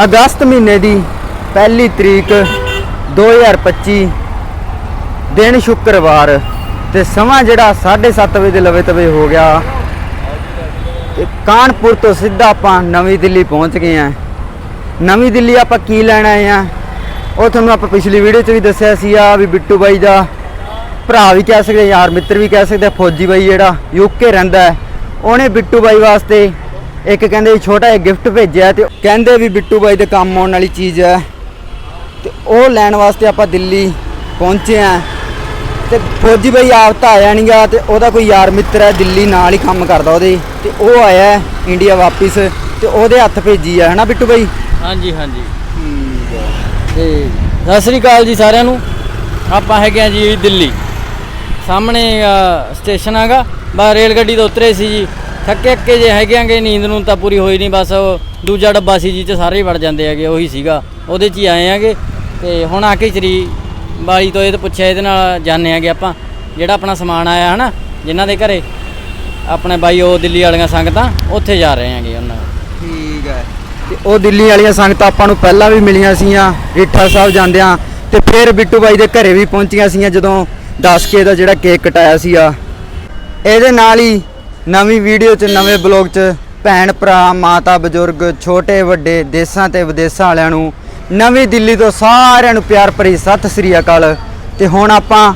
ਅਗਸਤ ਮਹੀਨੇ ਦੀ ਪਹਿਲੀ ਤਰੀਕ 2025 ਦਿਨ ਸ਼ੁੱਕਰਵਾਰ ਤੇ ਸਮਾਂ ਜਿਹੜਾ 7:30 ਵਜੇ ਦੇ ਲਵੇ ਤਵੇ ਹੋ ਗਿਆ ਤੇ ਕਾਨਪੁਰ ਤੋਂ ਸਿੱਧਾ ਆਪਾਂ ਨਵੀਂ ਦਿੱਲੀ ਪਹੁੰਚ ਗਏ ਆ ਨਵੀਂ ਦਿੱਲੀ ਆਪਾਂ ਕੀ ਲੈਣ ਆਏ ਆ ਉਹ ਤੁਹਾਨੂੰ ਆਪਾਂ ਪਿਛਲੀ ਵੀਡੀਓ 'ਚ ਵੀ ਦੱਸਿਆ ਸੀ ਆ ਵੀ ਬਿੱਟੂ ਬਾਈ ਦਾ ਭਰਾ ਵੀ ਕਹਿ ਸਕਦੇ ਯਾਰ ਮਿੱਤਰ ਵੀ ਕਹਿ ਸਕਦੇ ਫੌਜੀ ਬਾਈ ਜਿਹੜਾ ਯੂਕੇ ਰਹਿੰਦਾ ਹੈ, ਉਹਨੇ ਬਿੱਟੂ ਬਾਈ ਵਾਸਤੇ ਇੱਕ ਕਹਿੰਦੇ ਛੋਟਾ ਜਿਹਾ ਗਿਫਟ ਭੇਜਿਆ ਤੇ ਕਹਿੰਦੇ ਵੀ ਬਿੱਟੂ ਬਾਈ ਦੇ ਕੰਮ ਆਉਣ ਵਾਲੀ ਚੀਜ਼ ਹੈ। ਤੇ ਉਹ ਲੈਣ ਵਾਸਤੇ ਆਪਾਂ ਦਿੱਲੀ ਪਹੁੰਚੇ ਆ ਤੇ ਫੌਜੀ ਬਾਈ ਆਪ ਤਾਂ ਆਇਆ ਨਹੀਂਗਾ ਤੇ ਉਹਦਾ ਕੋਈ ਯਾਰ ਮਿੱਤਰ ਹੈ ਦਿੱਲੀ ਨਾਲ ਹੀ ਕੰਮ ਕਰਦਾ ਉਹਦੇ। ਤੇ ਉਹ ਆਇਆ ਇੰਡੀਆ ਵਾਪਿਸ ਤੇ ਉਹਦੇ ਹੱਥ ਭੇਜੀ ਆ ਹਨਾ ਬਿੱਟੂ ਬਾਈ? ਹਾਂਜੀ ਹਾਂਜੀ। ਤੇ ਸਤਿ ਸ੍ਰੀ ਅਕਾਲ ਜੀ ਸਾਰਿਆਂ ਨੂੰ। ਆਪਾਂ ਹੈਗੇ ਆ ਜੀ ਦਿੱਲੀ। ਸਾਹਮਣੇ ਸਟੇਸ਼ਨ ਹੈਗਾ। ਬਸ ਰੇਲ ਗੱਡੀ ਤੋਂ ਉਤਰੇ ਸੀ ਜੀ। ਥੱਕੇ ਅੱਕੇ ਜੇ ਹੈਗੇ ਆਂਗੇ, ਨੀਂਦ ਨੂੰ ਤਾਂ ਪੂਰੀ ਹੋਈ ਨਹੀਂ, ਬਸ ਉਹ ਦੂਜਾ ਡੱਬਾ ਸੀ ਜੀ ਚ ਸਾਰੇ ਹੀ ਵੜ ਜਾਂਦੇ ਹੈਗੇ, ਉਹੀ ਸੀਗਾ। ਉਹਦੇ ਚ ਹੀ ਆਏ ਆਂਗੇ, ਤੇ ਹੁਣ ਆ ਕੇ ਚਰੀ ਬਾਈ ਤੋਂ ਇਹ ਤਾਂ ਪੁੱਛਿਆ, ਇਹਦੇ ਨਾਲ ਜਾਣੇ ਆਂਗੇ ਆਪਾਂ, ਜਿਹੜਾ ਆਪਣਾ ਸਮਾਨ ਆਇਆ ਹਨਾ, ਜਿਨ੍ਹਾਂ ਦੇ ਘਰੇ, ਆਪਣੇ ਬਾਈ ਉਹ ਦਿੱਲੀ ਵਾਲੀਆਂ ਸੰਗਤਾਂ, ਉੱਥੇ ਜਾ ਰਹੇ ਆਂਗੇ ਉਹਨਾਂ ਠੀਕ ਹੈ। ਤੇ ਉਹ ਦਿੱਲੀ ਵਾਲੀਆਂ ਸੰਗਤਾਂ ਆਪਾਂ ਨੂੰ ਪਹਿਲਾਂ ਵੀ ਮਿਲੀਆਂ ਸੀਆਂ, ਰੀਠਾ ਸਾਹਿਬ ਜਾਂਦਿਆਂ, ਤੇ ਫਿਰ ਬਿੱਟੂ ਬਾਈ ਦੇ ਘਰੇ ਵੀ ਪਹੁੰਚੀਆਂ ਸੀਆਂ ਜਦੋਂ 10K ਦਾ ਜਿਹੜਾ ਕੇਕ ਕਟਾਇਆ ਸੀਗਾ। ਇਹਦੇ ਨਾਲ ਹੀ ਨਵੀਂ ਵੀਡੀਓ 'ਚ, ਨਵੇਂ ਬਲੌਗ 'ਚ ਭੈਣ, ਭਰਾ, ਮਾਤਾ, ਬਜ਼ੁਰਗ, ਛੋਟੇ, ਵੱਡੇ, ਦੇਸਾਂ ਤੇ ਵਿਦੇਸਾਂ ਵਾਲਿਆਂ ਨੂੰ ਨਵੀਂ ਦਿੱਲੀ ਤੋਂ ਸਾਰਿਆਂ ਨੂੰ ਪਿਆਰ ਭਰੀ ਸਤਿ ਸ੍ਰੀ ਅਕਾਲ। ਤੇ ਹੁਣ ਆਪਾਂ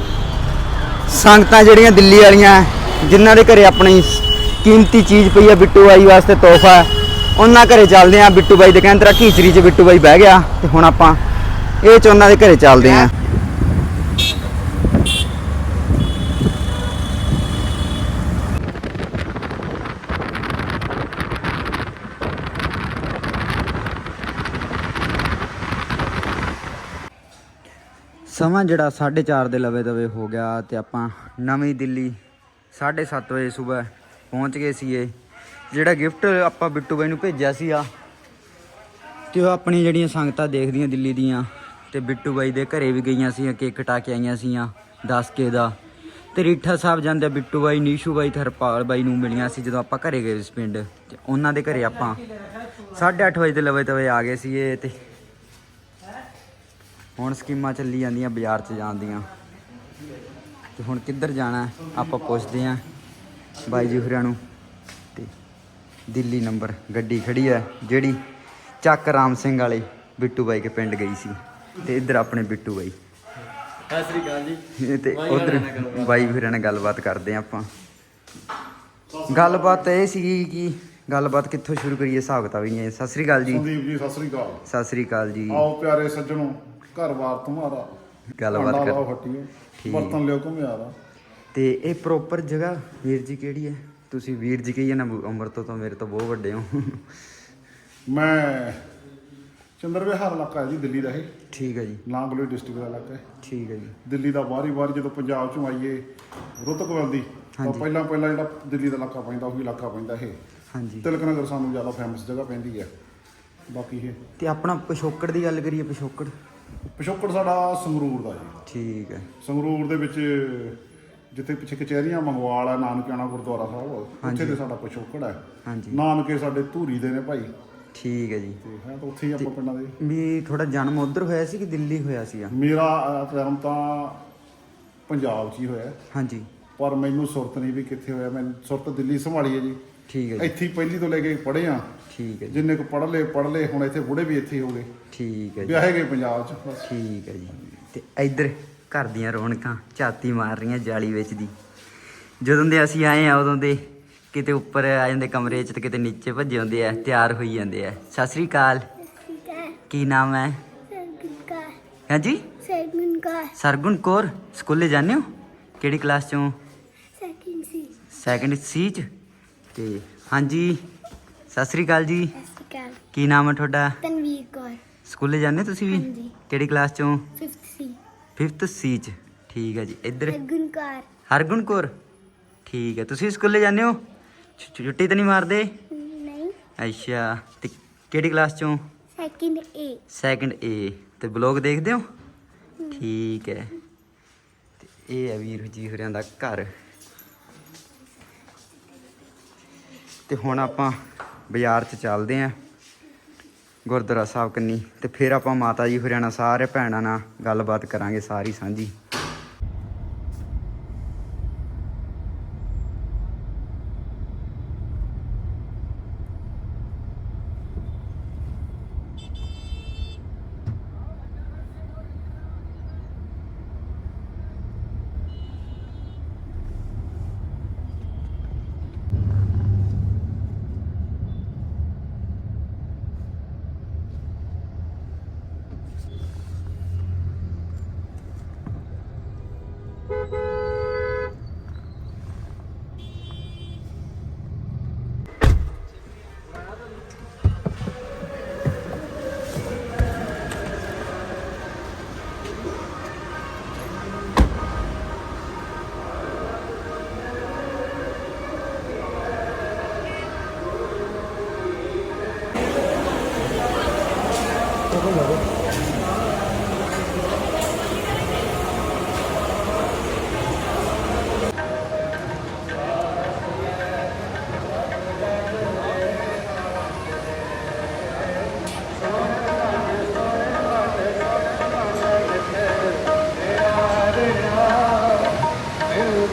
ਸੰਗਤਾਂ ਜਿਹੜੀਆਂ ਦਿੱਲੀ ਵਾਲੀਆਂ, ਜਿਨ੍ਹਾਂ ਦੇ ਘਰੇ ਆਪਣੀ ਕੀਮਤੀ ਚੀਜ਼ ਪਈ ਆ ਬਿੱਟੂ ਬਾਈ ਵਾਸਤੇ ਤੋਹਫਾ, ਉਹਨਾਂ ਘਰੇ ਚੱਲਦੇ ਆ। ਬਿੱਟੂ ਬਾਈ ਦੇ ਕਹਿੰਦੇ ਤੇਰਾ ਘੀਚਰੀ 'ਚ ਬਿੱਟੂ ਬਾਈ ਬਹਿ ਗਿਆ। ਤੇ ਹੁਣ ਆਪਾਂ ਇਹ ਚ ਉਹਨਾਂ ਦੇ ਘਰੇ ਚੱਲਦੇ ਆ। ਸਮਾਂ ਜਿਹੜਾ 4:30 ਦੇ ਲਵੇ ਦਵੇ ਹੋ ਗਿਆ ਤੇ ਆਪਾਂ ਨਵੀਂ ਦਿੱਲੀ 7:30 ਵਜੇ ਸਵੇਰ ਪਹੁੰਚ ਗਏ ਸੀਗੇ। ਜਿਹੜਾ ਗਿਫਟ ਆਪਾਂ ਬਿੱਟੂ ਬਾਈ ਨੂੰ ਭੇਜਿਆ ਸੀਗਾ, ਤੇ ਉਹ ਆਪਣੀ ਜਿਹੜੀਆਂ ਸੰਗਤਾਂ ਦੇਖਦੀਆਂ ਦਿੱਲੀ ਦੀਆਂ, ਤੇ ਬਿੱਟੂ ਬਾਈ ਦੇ ਘਰੇ ਵੀ ਗਈਆਂ ਸੀ ਕੇਕ ਕਟਾ ਕੇ ਆਈਆਂ ਸੀਆਂ 10K ਦਾ। ਤੇ ਰੀਠਾ ਸਾਹਿਬ ਜਾਂਦੇ ਬਿੱਟੂ ਬਾਈ, ਨੀਸ਼ੂ ਬਾਈ ਤੇ ਹਰਪਾਲ ਬਾਈ ਨੂੰ ਮਿਲੀਆਂ ਸੀ ਜਦੋਂ ਆਪਾਂ ਘਰੇ ਗਏ ਸੀ ਪਿੰਡ। ਤੇ ਉਹਨਾਂ ਦੇ ਘਰੇ ਆਪਾਂ 8:30 ਵਜੇ ਦੇ ਲਵੇ ਤਵੇ ਆ ਗਏ ਸੀਗੇ ਤੇ ਹੁਣ ਸਕੀਮਾਂ ਚੱਲੀ ਜਾਂਦੀਆਂ ਬਾਜ਼ਾਰ 'ਚ ਜਾਣ ਦੀਆਂ। ਤੇ ਹੁਣ ਕਿੱਧਰ ਜਾਣਾ? ਆਪਾਂ ਪੁੱਛਦੇ ਆਂ ਬਾਈ ਜੀ ਹੋਰਾਂ ਨੂੰ। ਤੇ ਦਿੱਲੀ ਨੰਬਰ ਗੱਡੀ ਖੜੀ ਹੈ ਜਿਹੜੀ ਚੱਕ ਰਾਮ ਸਿੰਘ ਵਾਲੇ ਬਿੱਟੂ ਬਾਈ ਕੇ ਪਿੰਡ ਗਈ ਸੀ। ਤੇ ਇੱਧਰ ਆਪਣੇ ਬਿੱਟੂ ਬਾਈ। ਸਤਿ ਸ੍ਰੀ ਅਕਾਲ ਜੀ। ਤੇ ਉਧਰ ਬਾਈ ਹੋਰਾਂ ਨਾਲ ਗੱਲਬਾਤ ਕਰਦੇ ਆਂ ਆਪਾਂ। ਗੱਲਬਾਤ ਇਹ ਸੀ ਕਿ ਗੱਲਬਾਤ ਕਿੱਥੋਂ ਸ਼ੁਰੂ ਕਰੀਏ ਹਿਸਾਬ ਕਿਤਾਬ ਹੀ ਨਹੀਂ ਸਤਿ ਸ੍ਰੀ ਅਕਾਲ ਜੀ। ਸੰਦੀਪ ਜੀ ਸਤਿ ਸ੍ਰੀ ਅਕਾਲ। ਸਤਿ ਸ੍ਰੀ ਅਕਾਲ ਜੀ। ਆਓ ਪਿਆਰੇ ਸੱਜਣੋ। ਘਰ-ਬਾਰ ਤੁਹਾਡਾ। ਗੱਲਬਾਤ ਕਰ। ਲਾਓ ਹੱਟੀਓ ਠੀਕ। ਬਰਤਨ ਲਿਓ ਘੁਮਿਆਰਾ ਤੇ ਇਹ ਪ੍ਰੋਪਰ ਜਗ੍ਹਾ ਵੀਰ ਜੀ ਕਿਹੜੀ ਹੈ? ਤੁਸੀਂ ਵੀਰ ਜੀ ਕਹੀਏ ਨਾ ਉਮਰ ਤੋਂ ਤਾਂ ਮੇਰੇ ਤੋਂ ਬਹੁਤ ਵੱਡੇ ਹੋ। ਮੈਂ ਚੰਦਰ ਵਿਹਾਰ ਇਲਾਕਾ ਹੈ ਜੀ ਦਿੱਲੀ ਦਾ ਇਹ। ਠੀਕ ਹੈ ਜੀ। ਲਾਂਗਲੋਈ ਡਿਸਟ੍ਰਿਕਟ ਦਾ ਇਲਾਕਾ ਹੈ। ਠੀਕ ਹੈ ਜੀ। ਦਿੱਲੀ ਦਾ ਬਾਹਰੀ ਬਾਹਰ ਜਦੋਂ ਪੰਜਾਬ ਚੋਂ ਆਈਏ ਰੁਤਕਵਲ ਦੀ ਤਾਂ ਹਾਂਜੀ। ਪਹਿਲਾਂ ਪਹਿਲਾਂ ਜਿਹੜਾ ਦਿੱਲੀ ਦਾ ਇਲਾਕਾ ਪੈਂਦਾ ਉਹੀ ਇਲਾਕਾ ਪੈਂਦਾ ਇਹ। ਹਾਂਜੀ। ਤਿਲਕ ਨਗਰ ਸਾਨੂੰ ਜ਼ਿਆਦਾ ਫੇਮਸ ਜਗ੍ਹਾ ਪੈਂਦੀ ਹੈ। ਬਾਕੀ ਇਹ। ਤੇ ਆਪਣਾ ਪਿਛੋਕੜ ਦੀ ਗੱਲ ਕਰੀਏ ਪਿਛੋਕੜ? ਪਿਛੋਕੜ ਸਾਡਾ ਸੰਗਰੂਰ ਦਾ ਜੀ। ਠੀਕ ਹੈ। ਸੰਗਰੂਰ ਦੇ ਵਿੱਚ ਜਿੱਥੇ ਪਿੱਛੇ ਕਚਹਿਰੀਆਂ ਮੰਗਵਾਲ ਹੈ ਨਾਨਕਿਆਣਾ ਗੁਰਦੁਆਰਾ ਸਾਹਿਬ ਉੱਥੇ। ਤੇ ਸਾਡਾ ਪਿਛੋਕੜ ਹੈ। ਹਾਂਜੀ। ਨਾਨਕੇ ਸਾਡੇ ਧੂਰੀ ਦੇ ਨੇ ਭਾਈ। ਠੀਕ ਹੈ ਜੀ। ਤੇ ਹੈ ਤਾਂ ਉੱਥੇ ਹੀ ਆਪਾਂ ਪਿੰਡਾਂ ਦੇ। ਵੀ ਤੁਹਾਡਾ ਜਨਮ ਉਧਰ ਹੋਇਆ ਸੀ ਕਿ ਦਿੱਲੀ ਹੋਇਆ ਸੀਗਾ? ਮੇਰਾ ਜਨਮ ਤਾਂ ਪੰਜਾਬ 'ਚ ਹੀ ਹੋਇਆ। ਹਾਂਜੀ। ਪਰ ਮੈਨੂੰ ਸੁਰਤ ਨਹੀਂ ਵੀ ਕਿੱਥੇ ਹੋਇਆ। ਮੈਂ ਸੁਰਤ ਦਿੱਲੀ ਸੰਭਾਲੀ ਹੈ ਜੀ। ਠੀਕ ਹੈ ਜੀ। ਇੱਥੇ ਹੀ ਪਹਿਲੀ ਤੋਂ ਲੈ ਕੇ ਪੜ੍ਹੇ ਆ ਠੀਕ ਹੈ ਜੀ। ਜਿੰਨੇ ਕੁ ਪੜ੍ਹ ਲਏ ਪੜ੍ਹ ਲਏ ਹੁਣ ਇੱਥੇ ਬੁੜੇ ਵੀ ਇੱਥੇ ਹੀ ਹੋ ਗਏ ਠੀਕ ਹੈ ਜੀ। ਵਿਆਹੇ ਗਏ ਪੰਜਾਬ 'ਚ ਬਸ। ਠੀਕ ਹੈ ਜੀ। ਤੇ ਇੱਧਰ ਘਰ ਦੀਆਂ ਰੌਣਕਾਂ ਝਾਤੀ ਮਾਰ ਰਹੀਆਂ ਜਾਲੀ ਵਿੱਚ ਦੀ। ਜਦੋਂ ਦੇ ਅਸੀਂ ਆਏ ਆ ਉਦੋਂ ਦੇ ਕਿਤੇ ਉੱਪਰ ਆ ਜਾਂਦੇ ਕਮਰੇ 'ਚ ਤੇ ਕਿਤੇ ਨੀਚੇ ਭੱਜੇ ਹੁੰਦੇ ਆ ਤਿਆਰ ਹੋਈ ਜਾਂਦੇ ਆ। ਸਤਿ ਸ੍ਰੀ ਅਕਾਲ। ਕੀ ਨਾਮ ਹੈ? ਹਾਂਜੀ? Second car, ਸਰਗੁਣ ਕੌਰ ਸਕੂਲੇ ਜਾਂਦੇ ਹੋ? ਕਿਹੜੀ ਕਲਾਸ ਚੋਂ second C, ਸੈਕੰਡ ਸੀ ਚ? ਤੇ ਹਾਂਜੀ ਸਤਿ ਸ੍ਰੀ ਅਕਾਲ ਜੀ। ਕੀ ਨਾਮ ਹੈ ਤੁਹਾਡਾ? Tanveer Kaur, ਸਕੂਲੇ ਜਾਂਦੇ ਤੁਸੀਂ ਵੀ? ਹਾਂਜੀ। ਕਿਹੜੀ ਕਲਾਸ ਚੋਂ? Fifth C, 5th ਸੀ ਚ। ਠੀਕ ਹੈ ਜੀ। ਇੱਧਰ? ਹਰਗੁਣ ਕੌਰ। ਠੀਕ ਹੈ ਤੁਸੀਂ ਸਕੂਲੇ ਜਾਂਦੇ ਹੋ? ਛੁ- ਛੁੱਟੀ ਤਾਂ ਨਹੀਂ ਮਾਰਦੇ? ਨਹੀਂ। ਅੱਛਾ। ਤੇ ਕਿਹੜੀ ਕਲਾਸ ਚੋਂ? Second A, ਸੈਕੰਡ ਏ ਤੇ ਬਲੌਗ ਦੇਖਦੇ ਹੋ? ਠੀਕ ਹੈ। ਤੇ ਇਹ ਹੈ ਵੀਰ ਜੀ ਹੋਰਿਆਂ ਦਾ ਘਰ। ਤੇ ਹੁਣ ਆਪਾਂ ਬਾਜ਼ਾਰ 'ਚ ਚੱਲਦੇ ਆਂ। ਗੁਰਦੁਆਰਾ ਸਾਹਿਬ ਕੰਨੀ। ਤੇ ਫਿਰ ਆਪਾਂ ਮਾਤਾ ਜੀ ਹੋਰਿਆਂ ਨਾਲ ਸਾਰੇ ਭੈਣਾਂ ਨਾਲ ਗੱਲਬਾਤ ਕਰਾਂਗੇ ਸਾਰੀ ਸਾਂਝੀ।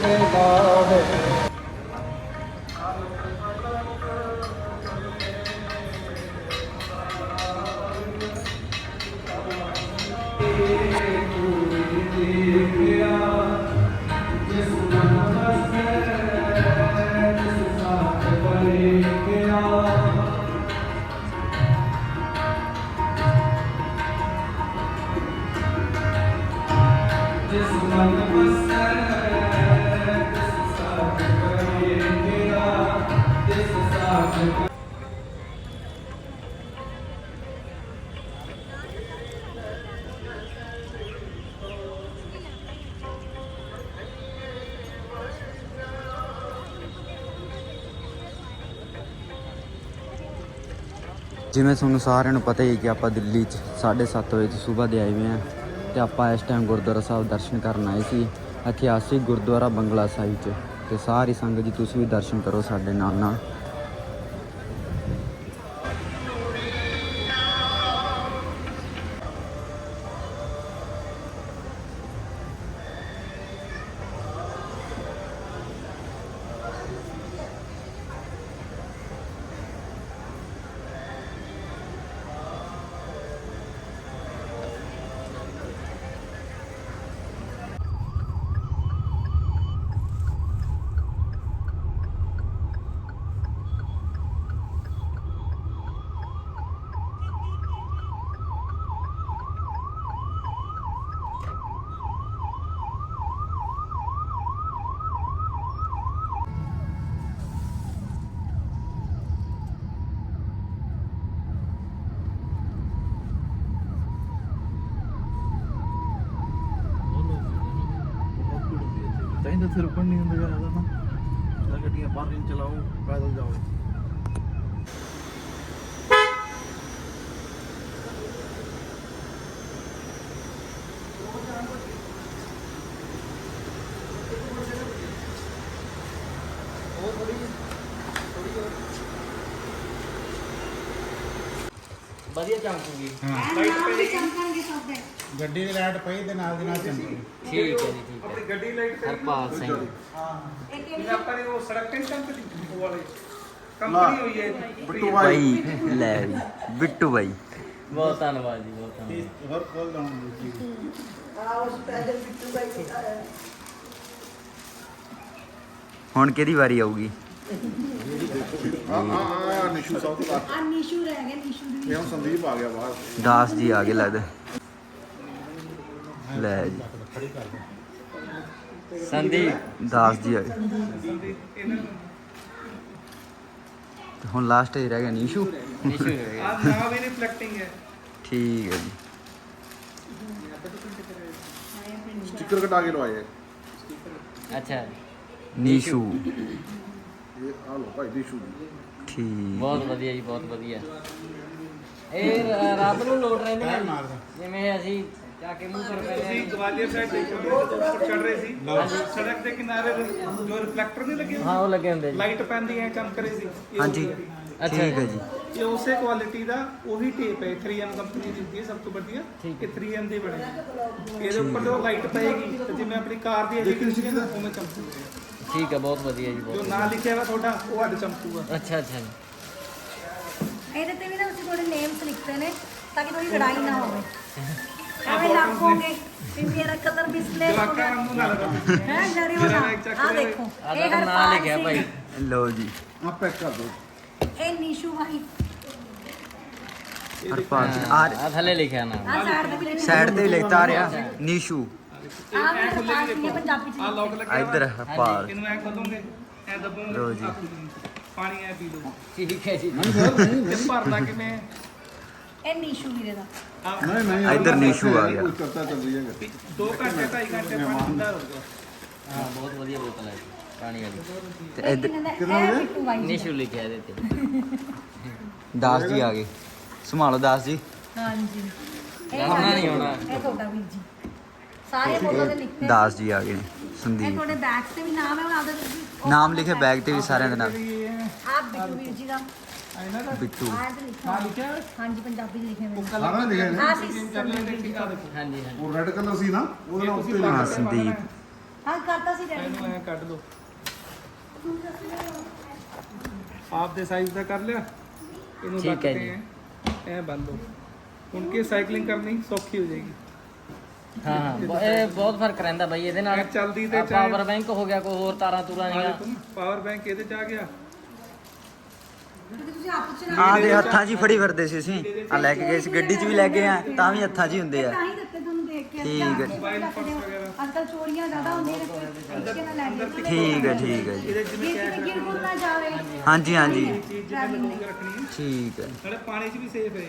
Krishna ਜਿਵੇਂ ਤੁਹਾਨੂੰ ਸਾਰਿਆਂ ਨੂੰ ਪਤਾ ਹੀ ਹੈ ਕਿ ਆਪਾਂ ਦਿੱਲੀ 'ਚ 7:30 ਵਜੇ ਤੋਂ ਸਵੇਰ ਦੇ ਆਏ ਹੋਏ ਹਾਂ ਤੇ ਆਪਾਂ ਇਸ ਟਾਈਮ ਗੁਰਦੁਆਰਾ ਸਾਹਿਬ ਦਰਸ਼ਨ ਕਰਨ ਆਏ ਸੀ, ਇਤਿਹਾਸਿਕ ਗੁਰਦੁਆਰਾ ਬੰਗਲਾ ਸਾਹਿਬ 'ਚ ਤੇ ਸਾਰੀ ਸੰਗਤ ਜੀ ਤੁਸੀਂ ਵੀ ਦਰਸ਼ਨ ਕਰੋ ਸਾਡੇ ਨਾਲ ਨਾਲ ਚਾਹੀਦਾ ਸਿਰ ਰੁਕਣ ਨਹੀਂ ਹੁੰਦਾ ਯਾਰ ਇਹਦਾ ਨਾ ਤਾਂ ਗੱਡੀਆਂ ਪਾਰਕਿੰਗ ਚਲਾਓ ਪੈਦਲ ਜਾਓ। ਵਧੀਆ ਚਮਕੂਗੀ ਗੱਡੀ ਦੀ ਲਾਈਟ ਪਈ ਤੇ ਨਾਲ ਦੀ ਨਾਲ ਚਮਕੀ ਠੀਕ ਹੈ ਜੀ ਠੀਕ ਹੈ। ਗੱਡੀ ਲਾਈਟ ਹਰਪਾਲ ਸਿੰਘ ਆਪਣੇ ਉਹ ਸੜਕ ਤੇ ਡਿਪੂ ਵਾਲੇ। ਕੰਪਨੀ ਹੋਈ ਹੈ ਬਿੱਟੂ ਭਾਈ ਬਾਈ। ਲੈ ਵੀ ਬਿੱਟੂ ਬਾਈ। ਬਹੁਤ ਧੰਨਵਾਦ ਜੀ ਬਹੁਤ ਧੰਨਵਾਦ। ਹੋਰ ਖੋਲ ਦਾਂ ਹੁਣ ਕਿਹਦੀ ਵਾਰੀ ਆਊਗੀ? ਆ ਆ ਆ ਨਿਸ਼ੂ ਸਾਹਿਬ ਤੋਂ ਆ ਨਿਸ਼ੂ ਰਹਿ ਗਿਆ ਨਿਸ਼ੂ ਦੀ ਇਹ ਸੰਦੀਪ ਆ ਗਿਆ ਬਾਹਰ। ਦਾਸ ਜੀ ਆ ਗਏ ਲੱਗਦਾ। ਲੈ ਜੀ। ਸੰਦੀਪ। ਦਾਸ ਜੀ ਆ ਗਏ ਤੇ ਹੁਣ ਲਾਸਟ ਹੀ ਰਹਿ ਗਿਆ ਨੀਸ਼ੂ। ਨਿਸ਼ੂ ਹੋਏ ਆ ਨਾਮ ਵੀ ਰਿਫਲੈਕਟਿੰਗ ਹੈ। ਠੀਕ ਹੈ ਜੀ। ਸਟicker ਕਟਾ ਕੇ ਲਵਾਏ ਅੱਛਾ। ਨੀਸ਼ੂ। ਇਹ ਆ ਲੋ ਭਾਈ ਨਿਸ਼ੂ ਦੀ। ਠੀਕ। ਬਹੁਤ ਵਧੀਆ ਜੀ ਬਹੁਤ ਵਧੀਆ। ਇਹ ਰ- ਰਾਤ ਨੂੰ ਲੋਟ ਰਹਿੰਦੇ ਆ ਜੀ। ਜਿਵੇਂ ਅਸੀਂ ਜਾ ਕੇ ਮੂੰਹ ਪਰ ਤੁਸੀਂ ਗਵਾਲੀਅਰ ਸਾਈਡ ਦੇਖੋ ਜਦੋਂ ਉੱਪਰ ਚੜ ਰਹੇ ਸੀ ਸੜਕ ਦੇ ਕਿਨਾਰੇ ਤੇ ਜੋ ਰਿਫਲੈਕਟਰ ਨਹੀਂ ਲੱਗੇ ਹਾਂ ਉਹ ਲੱਗੇ ਹੁੰਦੇ ਜੀ ਲਾਈਟ ਪੈਂਦੀ ਹੈ ਚਮਕ ਰਹੀ ਸੀ ਇਹ ਹਾਂਜੀ ਉਹੀ ਹੈ। ਠੀਕ ਹੈ ਜੀ ਇਹ ਉਸੇ ਕੁਆਲਿਟੀ ਦਾ ਉਹੀ ਟੇਪ ਹੈ 3M ਕੰਪਨੀ ਦੀ ਹੁੰਦੀ ਹੈ ਸਭ ਤੋਂ ਵਧੀਆ ਠੀਕ ਇਹ 3M ਦੀ ਬਣੀ ਇਹਦੇ ਉੱਪਰ ਜਦੋਂ ਲਾਈਟ ਪਏਗੀ ਤੇ ਜਿਵੇਂ ਆਪਣੀ ਕਾਰ ਦੀ ਐਡੀ ਸੀ ਨਾ ਉਵੇਂ ਚਮਕੂਗੀ ਠੀਕ ਹੈ ਬਹੁਤ ਵਧੀਆ ਜੀ ਜੋ ਬਹੁਤ ਨਾਂ ਲਿਖਿਆ ਹੋਇਆ ਤੁਹਾਡਾ ਉਹ ਅੱਡ ਚਮਕੂਗਾ ਅੱਛਾ ਅੱਛਾ ਜੀ ਇਹਦੇ ਤੇ ਵੀ ਨਾ ਤੁਸੀਂ ਥੋੜੇ ਨੇਮਸ ਲਿਖਤੇ ਨੇ ਤਾਂ ਕਿ ਥੋੜੀ ਲੜਾਈ ਨਾ ਹੋਵੇ। ਐਵੇਂ ਲੱਭੋਗੇ ਵੀ ਮੇਰਾ ਕਲਰ ਮਿਸਪਲੇਸ ਹੋ ਗਿਆ। ਨਾ ਹੈ ਜੜੀ ਚੱਕ ਆ। ਦੇਖੋ ਇਹ ਤਾਂ ਨਾਂ ਲਿਖਿਆ ਭਾਈ। ਲਓ ਜੀ। ਆ ਪੈਕ ਕਰ ਦਿਓ। ਇਹ ਨੀਸ਼ੂ ਭਾਈ। ਹਰਪਾਲ ਸਿੰਘ ਆ ਥੱਲੇ ਲਿਖਿਆ ਨਾਮ। ਆ ਸਾਈਡ ਤੇ ਵੀ ਲਿਖਿਆ ਸਾਈਡ ਤੇ ਲਿਖਤਾ ਰਿਹਾ ਨੀਸ਼ੂ। ਆ ਵੀ ਹਰਪਾਲ ਸਿੰਘ ਹੈ ਪੰਜਾਬੀ ਚ ਆ ਲੋਕ ਲੱਗਿਆ ਇੱਧਰ ਹਰਪਾਲ ਇਹਨੂੰ ਐ ਖੋਦੋਗੇ ਐ ਦੱਬੋਗੇ ਲਓ ਜੀ। ਪਾਣੀ ਐ ਪੀ ਲਓ। ਠੀਕ ਹੈ ਜੀ। ਤੇ ਭਰਦਾ ਕਿਵੇਂ? ਇਹ ਨੀਸ਼ੂ ਵੀਰੇ ਦਾ। ਨਹੀਂ ਨਹੀਂ ਇੱਧਰ ਨੀਸ਼ੂ ਆ ਗਿਆ। ਕੋਈ ਕਰਤਾ ਚੱਲ ਰਹੀ ਹੈ 2 ਘੰਟੇ 2.5 ਘੰਟੇ ਪਾਣੀ ਠੰਡਾ ਹੋਊਗਾ ਹਾਂ ਬਹੁਤ ਵਧੀਆ ਬੋਤਲ ਹੈ ਜੀ, ਪਾਣੀ ਵਾਲੀ। ਤੇ ਇਹ ਇੱਧਰ ਕਿੰਨੇ ਦਾ ਇਹ ਬਿੱਟੂ ਬਾਈ ਜੀ ਨਿਸ਼ੂ ਲਿਖਿਆ ਇਹਦੇ ਤੇ। ਦਾਸ ਜੀ ਆ ਗਏ। ਸੰਭਾਲੋ ਦਾਸ ਜੀ। ਹਾਂਜੀ। ਇਹ ਆਉਣਾ ਸਾਡੇ- ਨਹੀਂ ਆਉਣਾ। ਇਹ ਤੁਹਾਡਾ ਵੀਰ ਜੀ। ਸਾਰੇ ਬੋਤਲ ਦੇ ਲਿਖਤੇ ਦਾਸ ਜੀ ਆ ਗਏ ਨੇ। ਇਹ ਸੰਦੀਪ ਤੁਹਾਡੇ ਬੈਗ ਤੇ ਵੀ ਨਾਮ ਹੈ ਹੁਣ ਆਪਦੇ ਤੁਸੀਂ ਨਾਮ ਲਿਖੇ ਬੈਗ ਤੇ ਵੀ ਸਾਰਿਆਂ ਦੇ ਨਾਮ। ਆਪ ਬਿੱਟੂ ਵੀਰ ਜੀ ਦਾ। ਬਿੱਟੂ। ਆਹ ਤੇ ਲਿਖਿਆ ਲਿਖਿਆ ਹੋਇਆ? ਹਾਂਜੀ ਪੰਜਾਬੀ ਚ ਲਿਖਿਆ ਹੋਇਆ। ਸਾਰਾ ਲਿਖਿਆ ਨੇ ਆ ਸੀ ਸੰਦੀਪ ਵੀਰ ਜੀ ਦਾ ਹਾਂਜੀ ਹਾਂਜੀ। ਉਹ ਰੈੱਡ ਕਲਰ ਸੀ ਨਾ ਉਹਦੇ ਨਾਲ ਉੱਤੇ ਹਾਂ ਲਿਖਿਆ ਸੰਦੀਪ ਹਾਂ ਕਰਤਾ ਸੀ ਡੈਡੀ ਇਹਨੂੰ ਐ ਕੱਢ ਲਓ। ਆਪ ਦੇ ਸਾਈਜ਼ ਦਾ ਕਰ ਲਿਆ? ਇਹਨੂੰ ਠੀਕ ਹੈ ਰੱਖਦੇ ਐ। ਐ ਬੰਦ ਲਓ। ਹੁਣ ਕੀ ਸਾਈਕਲਿੰਗ ਕਰਨੀ? ਸੌਖੀ ਹੋ ਜਾਏਗੀ। ਹਾਂ ਹਾਂ ਬ- ਇਹ ਬਹੁਤ ਫ਼ਰਕ ਰਹਿੰਦਾ ਬਾਈ ਇਹਦੇ ਨਾਲ ਇਹ ਚੱਲਦੀ ਤੇ ਚਾਹੇ ਪਾਵਰ ਬੈਂਕ ਹੋ ਗਿਆ ਕੋਈ ਹੋਰ ਤਾਰਾਂ ਤੂਰਾਂ ਨਹੀਂ ਪਾਵਰ ਬੈਂਕ ਇਹਦੇ ਚ ਆ ਗਿਆ ਕਿਉਂਕਿ ਤੁਸੀਂ ਆਪਸ ਚ ਨਾ ਆ ਦੇ ਹੱਥਾਂ 'ਚ ਹੀ ਫੜੀ ਫਿਰਦੇ ਸੀ ਅਸੀਂ। ਆ ਲੈ ਕੇ ਗਏ ਸੀ ਗੱਡੀ 'ਚ ਵੀ ਲੈ ਗਏ ਆ ਤਾਂ ਵੀ ਹੱਥਾਂ 'ਚ ਹੀ ਹੁੰਦੇ ਆ। ਤਾਂ ਹੀ ਦਿੱਤੇ ਤੁਹਾਨੂੰ ਦੇਖ ਕੇ ਠੀਕ ਹੈ। ਮੋਬਾਈਲ ਪਰਸ ਵਗੈਰਾ ਅੱਜ ਕੱਲ ਚੋਰੀਆਂ ਜ਼ਿਆਦਾ ਹੁੰਦੀਆਂ ਨੇ ਕੋਈ ਕੇ ਨਾ ਲੈ ਕੇ ਠੀਕ ਹੈ ਠੀਕ ਹੈ ਜੀ। ਇਹਦੇ ਜੇ ਜਿਵੇਂ ਕਿਤੇ ਗਿਰ ਗੁਰ ਨਾ ਜਾਵੇ। ਹਾਂਜੀ ਹਾਂਜੀ। ਚੀਜ਼ ਜਿਵੇਂ ਲੋਕ ਰੱਖਣੀ ਹੈ। ਠੀਕ ਹੈ ਨਾਲੇ ਪਾਣੀ 'ਚ ਵੀ ਸੇਫ ਹੈ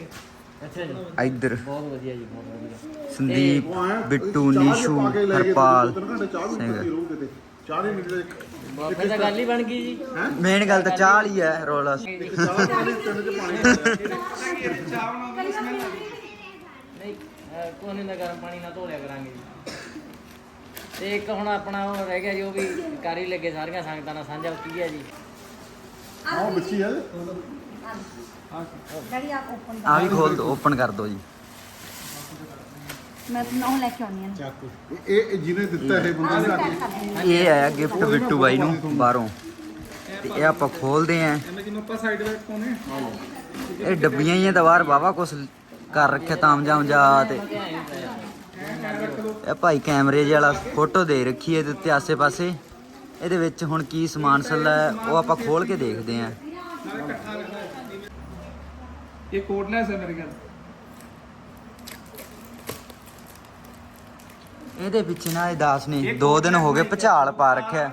ਅੱਛਾ ਜੀ। ਇੱਧਰ। ਬਹੁਤ ਵਧੀਆ ਜੀ ਬਹੁਤ ਵਧੀਆ। ਸੰਦੀਪ ਬਿੱਟੂ ਨੀਸ਼ੂ ਕੇ ਹਰਪਾਲ। ਦੋ ਸਿੰਘ। ਚਾਹ ਮਿਲਦੀ ਇੱਕ ਬਾਬੇ ਦਾ ਗੱਲ ਹੀ ਬਣ ਗਈ ਜੀ। ਮੇਨ ਗੱਲ ਤਾਂ ਚਾਹ ਵਾਲੀ ਹੈ ਰੋਲਾ। ਨਹੀਂ ਦਾ ਗਰਮ ਪਾਣੀ ਨਾਲ ਧੋ ਲਿਆ ਕਰਾਂਗੇ ਜੀ। ਤੇ ਇੱਕ ਹੁਣ ਆਪਣਾ ਉਹ ਰਹਿ ਗਿਆ ਜੀ ਉਹ ਵੀ ਕਰ ਹੀ ਲੱਗੇ ਸਾਰੀਆਂ ਸੰਗਤਾਂ ਨਾਲ ਸਾਂਝਾ ਕੀ ਹੈ ਜੀ। ਆਹ ਬੱਚੀ ਹੈ ਡੈਡੀ ਆਪ ਓਪਨ ਆ ਵੀ ਖੋਲ ਦੋ ਓਪਨ ਕਰ ਦੋ ਜੀ। ਮੈਂ ਤੁਹਾਨੂੰ ਲੈ ਕੇ ਆਉਣੀ ਆ ਇਹ ਇਹ ਜਿਹਨੇ ਦਿੱਤਾ ਇਹ ਬੰਦੇ ਇਹ ਆਇਆ ਗਿਫਟ ਬਿੱਟੂ ਬਾਈ ਨੂੰ ਬਾਹਰੋਂ। ਤੇ ਇਹ ਆਪਾਂ ਖੋਲਦੇ ਆਂ ਐਵੇਂ ਜਿਵੇਂ ਆਪਾਂ ਸਾਈਡ ਵਿੱਚ ਪਾਉਨੇ ਇਹ ਡੱਬੀਆਂ ਹੀ ਆ ਤਾਂ ਬਾਹਰ ਵਾਵਾ ਕੁਛ ਕਰ ਰੱਖਿਆ ਤਾਮ ਜਾਮ ਜਾ ਤੇ। ਇਹ ਭਾਈ ਕੈਮਰੇ ਜਿਹੇ ਵਾਲਾ ਫੋਟੋ ਦੇ ਰੱਖੀ ਹੈ ਇਹਦੇ ਉੱਤੇ ਆਸੇ ਪਾਸੇ ਇਹਦੇ ਵਿੱਚ ਹੁਣ ਕੀ ਸਮਾਨ ਸੱਲਾ ਹੈ ਉਹ ਆਪਾਂ ਖੋਲ ਕੇ ਦੇਖਦੇ ਆਂ ਇਹ ਕੋਡਲੈਸ ਹੈ ਮੇਰੇ ਖਿਆਲ ਇਹਦੇ ਪਿੱਛੇ ਨਾ ਇਹ ਦਾਸ ਨੇ ਦੋ ਦਿਨ ਹੋ ਗਏ ਭਚਾਲ ਪਾ ਰੱਖਿਆ।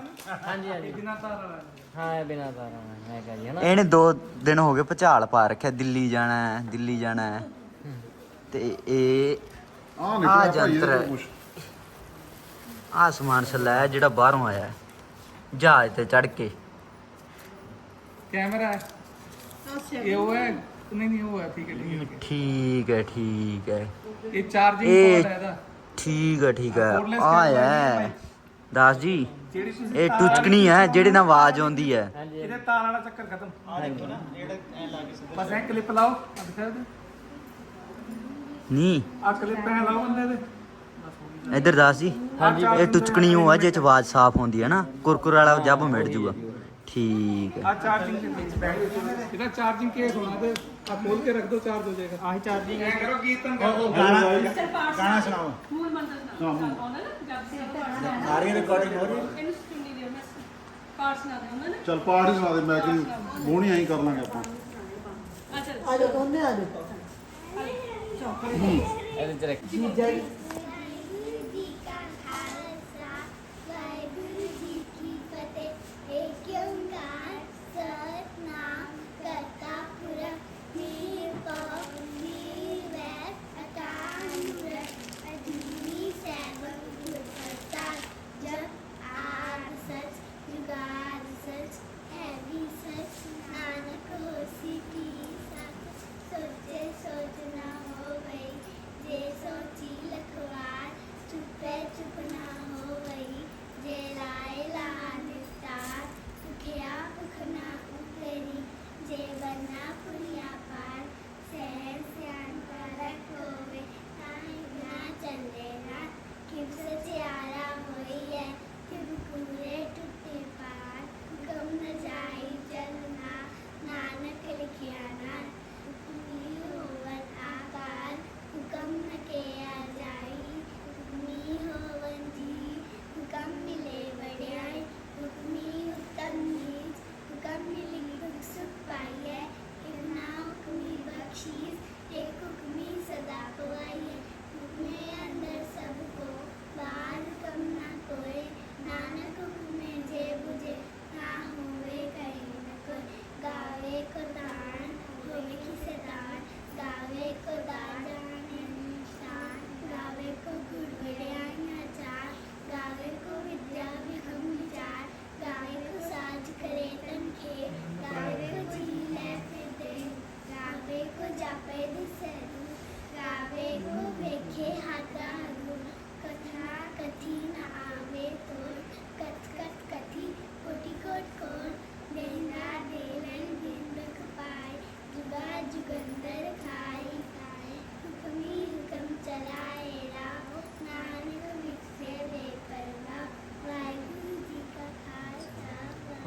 ਹਾਂਜੀ ਹਾਂਜੀ ਬਿਨਾਂ ਤਾਰ ਵਾਲਾ ਹਾਂ ਇਹ ਬਿਨਾ ਤਾਰਾਂ ਦਾ ਮੈਂ ਕਹਾਂ ਜੀ ਹਨਾ ਇਹਨੇ ਦੋ ਦਿਨ ਹੋ ਗਏ ਭਚਾਲ ਪਾ ਰੱਖਿਆ ਦਿੱਲੀ ਜਾਣਾ ਹੈ ਦਿੱਲੀ ਜਾਣਾ ਹੈ। ਤੇ ਇਹ ਨਿਕਲਿਆ ਭਾਈ ਜੰਤਰ ਆਹ ਸਮਾਨ ਸੱਲਾ ਹੈ ਜਿਹੜਾ ਬਾਹਰੋਂ ਆਇਆ ਹੈ ਜਹਾਜ਼ ਤੇ ਚੜ ਕੇ। ਕੈਮਰਾ ਇਹ ਉਹ ਹੈ? ਨਹੀਂ ਨਹੀਂ ਉਹ ਹੈ ਠੀਕ ਹੈ ਠੀਕ ਹੈ ਠੀਕ ਹੈ। ਇਹ ਚਾਰਜਿੰਗ ਪੋਰਟ ਹੈ ਇਹਦਾ। ਠੀਕ ਹੈ ਠੀਕ ਹੈ। ਆ ਹੈ। ਦਾਸ ਜੀ ਜਿਹੜੀ ਤੁਸੀਂ ਇਹ ਟੁਚਕਣੀ ਹੈ ਜਿਹੜੇ ਨਾਲ ਆਵਾਜ਼ ਆਉਂਦੀ ਹੈ। ਇਹਦੇ ਤਾਰ ਵਾਲਾ ਚੱਕਰ ਖਤਮ। ਆ ਦੇਖੋ ਨਾ ਜਿਹੜਾ ਐ ਲਾ ਕੇ ਬਸ ਐ ਕਲਿੱਪ ਲਾਓ ਆ ਦਿਖਾਓ ਤੇ ਨਹੀਂ। ਆ ਕਲਿੱਪ ਐ ਲਾਓ ਬੰਦੇ ਦੇ। ਇੱਧਰ ਦਾਸ ਜੀ ਇਹ ਟੁਚਕਣੀ ਉਹ ਹੈ ਜਿਹਦੇ ਚ ਆਵਾਜ਼ ਸਾਫ਼ ਹੁੰਦੀ ਹੈ ਨਾ। ਕੁਰਕੁਰ ਵਾਲਾ ਜੱਬ ਮਿਟ ਜੂਗਾ। ਠੀਕ ਹੈ। ਆ ਚਾਰਜਿੰਗ ਦੇ ਵਿੱਚ ਬੈਠ ਇਹਦਾ ਚਾਰਜਿੰਗ ਕੇਸ ਹੋਣਾ ਤੇ ਆ ਖੋਲ ਕੇ ਰੱਖ ਦੋ ਚਾਰਜ ਹੋ ਜਾਏਗਾ। ਆਹੀ ਚਾਰਜਿੰਗ ਐ ਕਰੋ ਕੀਰਤਨ ਕਰੋ ਗਾਣਾ ਗਾਣਾ ਸੁਣਾਓ। ਸਾਰੀ ਰਿਕਾਰਡਿੰਗ ਹੋ ਰਹੀ ਹੈ। ਚਲ ਪਾਠ ਹੀ ਸੁਣਾ ਦੇ ਮੈਂ ਕਿ ਬੋਣੀ ਆਈ ਕਰ ਲਾਂਗੇ ਆਪਾਂ ਇਹਦੇ ਚ ਰੱਖ। ਵਾਹਿਗੁਰੂ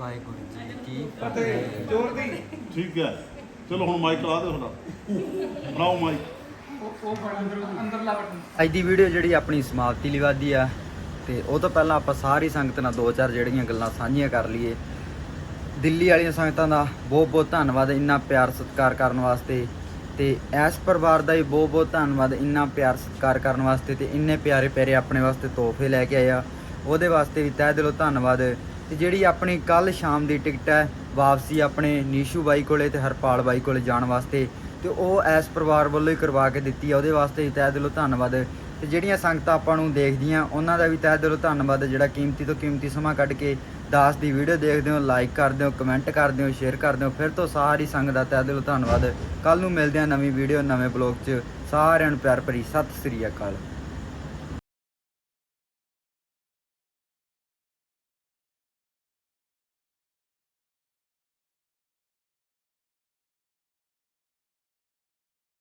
ਵਾਹਿਗੁਰੂ ਜੀ ਕੀ ਤੇ ਜ਼ੋਰ ਦੀ। ਠੀਕ ਹੈ। ਚਲੋ ਹੁਣ ਮਾਈਕ ਲਾ ਦਿਓ ਤੁਹਾਡਾ ਬਣਾਓ ਮਾਈਕ ਉਹ ਅੰਦਰ ਬਟਨ। ਅੱਜ ਦੀ ਵੀਡੀਓ ਜਿਹੜੀ ਆਪਣੀ ਸਮਾਪਤੀ ਲਈ ਵਾਦੀ ਆ ਤੇ ਉਹ ਤੋਂ ਪਹਿਲਾਂ ਆਪਾਂ ਸਾਰੀ ਸੰਗਤ ਨਾਲ ਦੋ ਚਾਰ ਜਿਹੜੀਆਂ ਗੱਲਾਂ ਸਾਂਝੀਆਂ ਕਰ ਲਈਏ। ਦਿੱਲੀ ਵਾਲੀਆਂ ਸੰਗਤਾਂ ਦਾ ਬਹੁਤ ਬਹੁਤ ਧੰਨਵਾਦ ਇੰਨਾ ਪਿਆਰ ਸਤਿਕਾਰ ਕਰਨ ਵਾਸਤੇ। ਤੇ ਐਸ ਪਰਿਵਾਰ ਦਾ ਵੀ ਬਹੁਤ ਬਹੁਤ ਧੰਨਵਾਦ ਇੰਨਾ ਪਿਆਰ ਸਤਿਕਾਰ ਕਰਨ ਵਾਸਤੇ ਤੇ ਇੰਨੇ ਪਿਆਰੇ ਪਿਆਰੇ ਆਪਣੇ ਵਾਸਤੇ ਤੋਹਫੇ ਲੈ ਕੇ ਆਏ ਆ। ਉਹਦੇ ਵਾਸਤੇ ਵੀ ਤਹਿ ਦਿਲੋਂ ਧੰਨਵਾਦ। ਤੇ ਜਿਹੜੀ ਆਪਣੀ ਕੱਲ ਸ਼ਾਮ ਦੀ ਟਿਕਟ ਹੈ, ਵਾਪਸੀ ਆਪਣੇ ਨੀਸ਼ੂ ਬਾਈ ਕੋਲੇ ਤੇ ਹਰਪਾਲ ਬਾਈ ਕੋਲੇ ਜਾਣ ਵਾਸਤੇ, ਤੇ ਉਹ ਐਸ ਪਰਿਵਾਰ ਵੱਲੋਂ ਹੀ ਕਰਵਾ ਕੇ ਦਿੱਤੀ ਆ, ਉਹਦੇ ਵਾਸਤੇ ਤਹਿ ਦਿਲੋਂ ਧੰਨਵਾਦ। ਤੇ ਜਿਹੜੀਆਂ ਸੰਗਤਾਂ ਆਪਾਂ ਨੂੰ ਦੇਖਦੀਆਂ, ਉਹਨਾਂ ਦਾ ਵੀ ਤਹਿ ਦਿਲੋਂ ਧੰਨਵਾਦ, ਜਿਹੜਾ ਕੀਮਤੀ ਤੋਂ ਕੀਮਤੀ ਸਮਾਂ ਕੱਢ ਕੇ ਦਾਸ ਦੀ ਵੀਡੀਓ ਦੇਖਦੇ ਹੋ ਲਾਈਕ ਕਰਦੇ ਹੋ ਕਮੈਂਟ ਕਰਦੇ ਹੋ ਸ਼ੇਅਰ ਕਰਦੇ ਹੋ, ਫਿਰ ਤੋਂ ਸਾਰੀ ਸੰਗਤ ਦਾ ਤਹਿ ਦਿਲੋਂ ਧੰਨਵਾਦ। ਕੱਲ ਨੂੰ ਮਿਲਦੇ ਹਾਂ ਨਵੀਂ ਵੀਡੀਓ, ਨਵੇਂ ਬਲੌਗ 'ਚ। ਸਾਰਿਆਂ ਨੂੰ ਪਿਆਰ ਭਰੀ, ਸਤਿ ਸ੍ਰੀ ਅਕਾਲ।